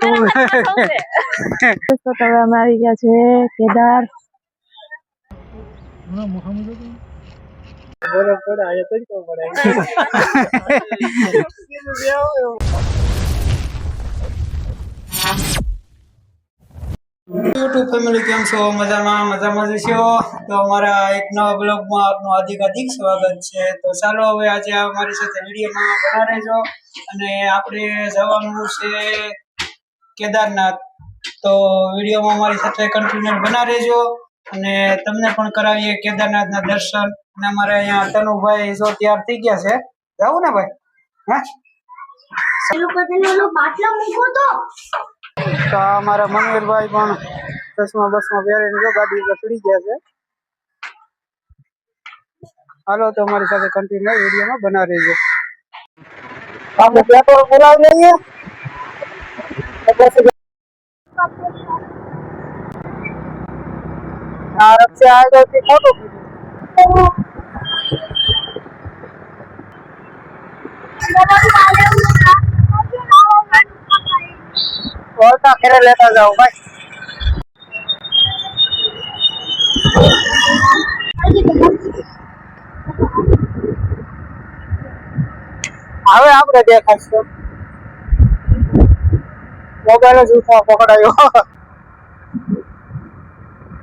તું. તો હવે અમે આવી ગયા છે કેદાર. યુટ્યુબ ફેમિલી કેમ છો? મજામાં? મજામાં જ તો અમારા એક નવા બ્લોગમાં આપનું હાર્દિક હાર્દિક સ્વાગત છે. તો ચાલો હવે આજે અમારી સાથે વિડીયોમાં બના રહેજો. અને આપણે જવાનું છે કેદારનાથ. તો વિડીયોમાં અમારી સાથે કન્ટિન્યુ બના રહેજો અને તમને પણ કરાવીએ કેદારનાથના દર્શન. અને અમારે અહીંયા તનુભાઈ જો તૈયાર થઈ ગયા છે. જાવું ને ભાઈ. અમારા મનવીરભાઈ પણ ચશ્મા બસમાં પહેરીને જો ગાડી ઉપર ચડી ગયા છે. હાલો, તો અમારી સાથે કન્ટિન્યુ વિડીયોમાં બના રહેજો આપણે પેટ્રોલ પુરાવી લઈએ. વળતા ઘરે લેતા જાઓ ભાઈ હવે આપણે દેખાશું મોબાઈલ જ ઉઠવા પકડાયો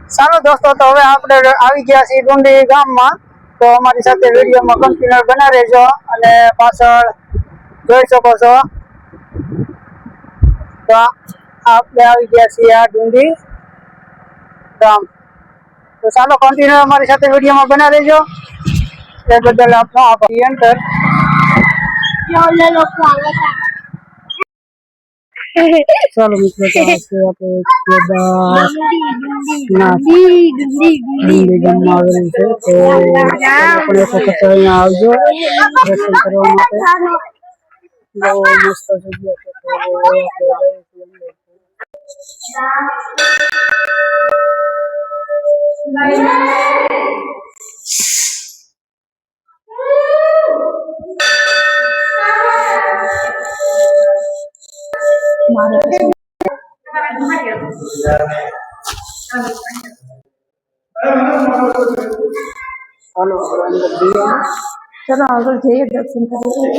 ચાલો દોસ્તો તો હવે આપણે આવી ગયા છીએ ડુંડી ગામમાં તો અમારી સાથે વિડીયોમાં કન્ટિન્યુ બના રહેજો અને પાછળ જોઈ શકો છો તો આપણે આવી ગયા છીએ આ ડુંડી ગામ તો ચાલો કન્ટિન્યુ અમારી સાથે વિડીયોમાં બના રહેજો એ બદલ આપનો આભાર આવે ચાલો મિત્રો તો આ આપણે કેદાર ના ડુંડી ગામમાં આવેલું છે તો આપણે ચાલો આગળ જઈએ દર્શન કરીએ.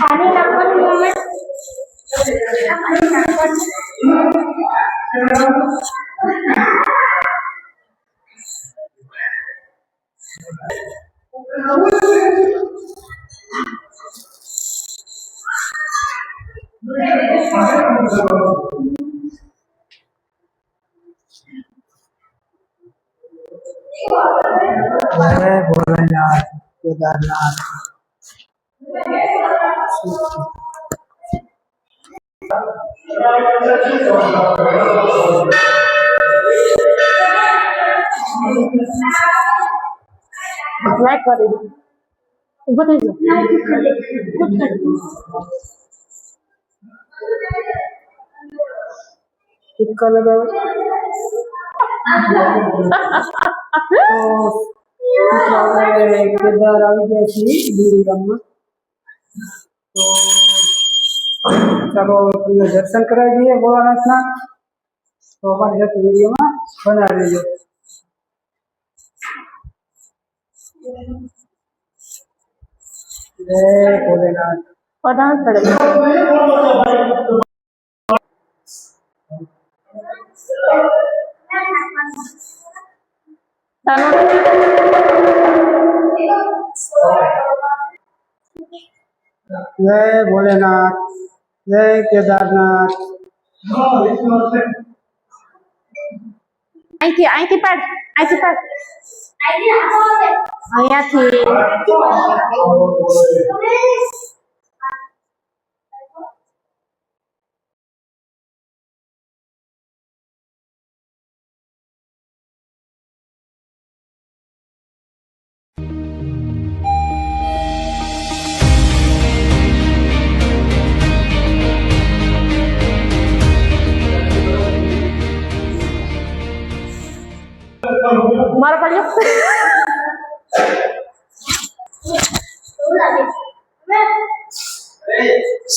આને નાખવાનું જય ભોલેનાથ કેદારનાથ લાઈક કરી દો ઊભો થઈ જાઓ ટીકા લગાવો કેદાર આવી ગયા છીએ ડુંગળી ગામમાં તો ચાલો તમને દર્શન કરાવી દઈએ ભોળાનાથના તો અમારી સાથે વિડીયોમાં બનાવી લેજો જય ભોલેનાથ ચાલો જય ભોલેનાથ જય કેદારનાથ. અહીંથી અહીંથી પાડ અહીંથી પાડ. અહીંયાથી. મારો પાડ્યો?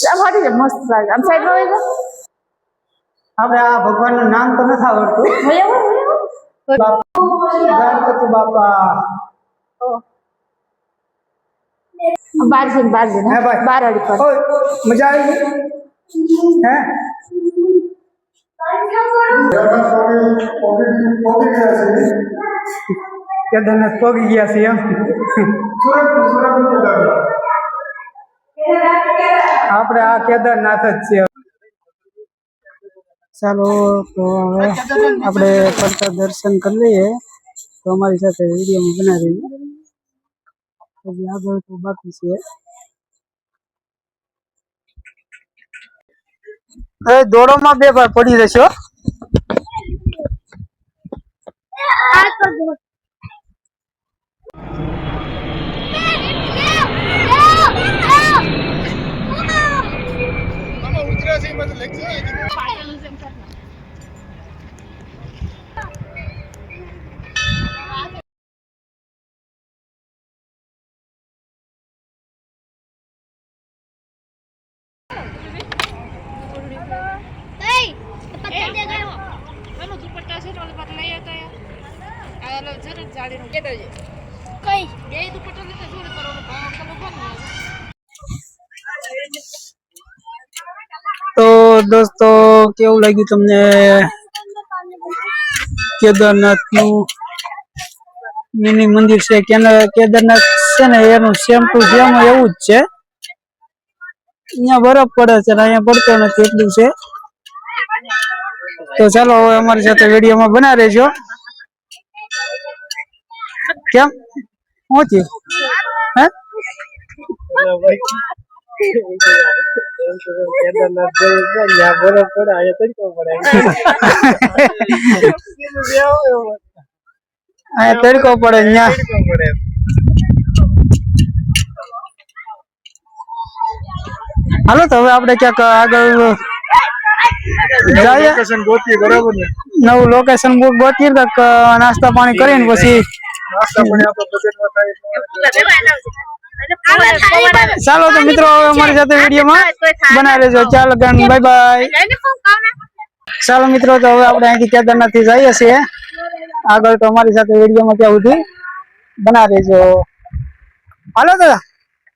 આમ જાય મસ્ત લાગે. આમ સાઈડમાં વહી જાઓ આપણે આ ભગવાનનું નામ તો નથી આવડતું. ગણપતિ બાપા. બાર બહાર બાર જણ જઈને હે ભાઈ. બહાર વાળી પર. મજા આવી હે? કેદારનાથ પગી ગયા છે એમ. આપણે આ કેદારનાથ જ છે ચાલો તો હવે આપણે કરતા દર્શન કરી લઈએ. તો અમારી સાથે વિડીયોમાં બનાવી પછી આગળ તો બાકી છે. હવે દોડોમાં બે વાર પડી રહેશો આ તો જો Hey, પતંગ દે ગયો એનો દુપટ્ટા છે ને ઓલી પાસે લઈ આવતા છે ને. કઈ? બે ભાવ તો દોસ્તો કેવું લાગ્યું તમને કેદારનાથનું મિની મંદિર છે? કેદારનાથ છે ને એનું સેમ ટુ સેમ એવું જ છે. અહીંયા બરફ પડે છે અહીંયા પડતો નથી એટલું છે. તો ચાલો હવે અમારી સાથે વિડીયોમાં બના રહેજો. કેમ? શું થયું હે? તડકો પડે હાલો તો હવે આપણે ક્યાંક આગળ જઈએ. નવું લોકેશન બુક ગોતીએ નાસ્તા પાણી કરીને પછી ચાલો તો મિત્રો હવે અમારી સાથે વિડીયોમાં બનાવી લેજો ચાલો ગણ બાય બાય ચાલો મિત્રો તો હવે આપણે અહીંથી કેદારનાથથી જઈએ છીએ. આગળ તો અમારી સાથે વિડીયોમાં ત્યાં સુધી બના રહેજો. હાલો દાદા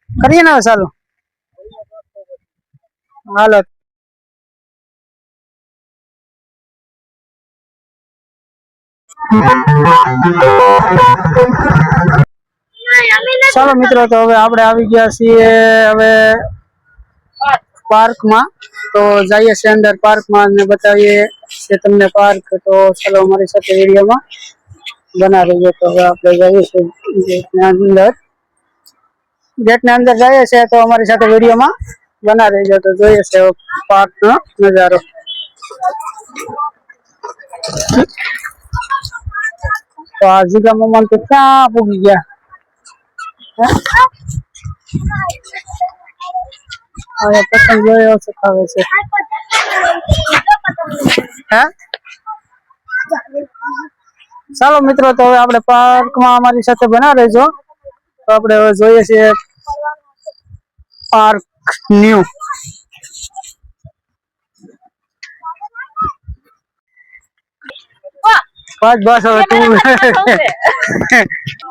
કરીએ ને હવે ચાલો. હાલો. ચાલો મિત્રો, તો હવે આપણે આવી ગયા છીએ હવે પાર્કમાં. તો જઈએ છીએ અંદર પાર્કમાં ને બતાવીએ છે તમને પાર્ક. તો ચાલો અમારી સાથે એરિયામાં બના રહીએ તો હવે આપણે જઈએ છીએ અંદર અંદર. ગેટના અંદર જઈએ છીએ તો અમારી સાથે વિડીયોમાં બના રહીજો તો જોઈએ છે પાર્કનો નજારો. તો આ જીગા મમ્મા તો ક્યાં પૂગી ગયા હવે પતંગ જોયો શીખાવે છે હે ચાલો મિત્રો તો હવે આપણે પાર્કમાં અમારી સાથે બના રહેજો તો આપણે હવે જોઈએ છીએ પાર્ક ન્યુ બસ બસ હવે તું.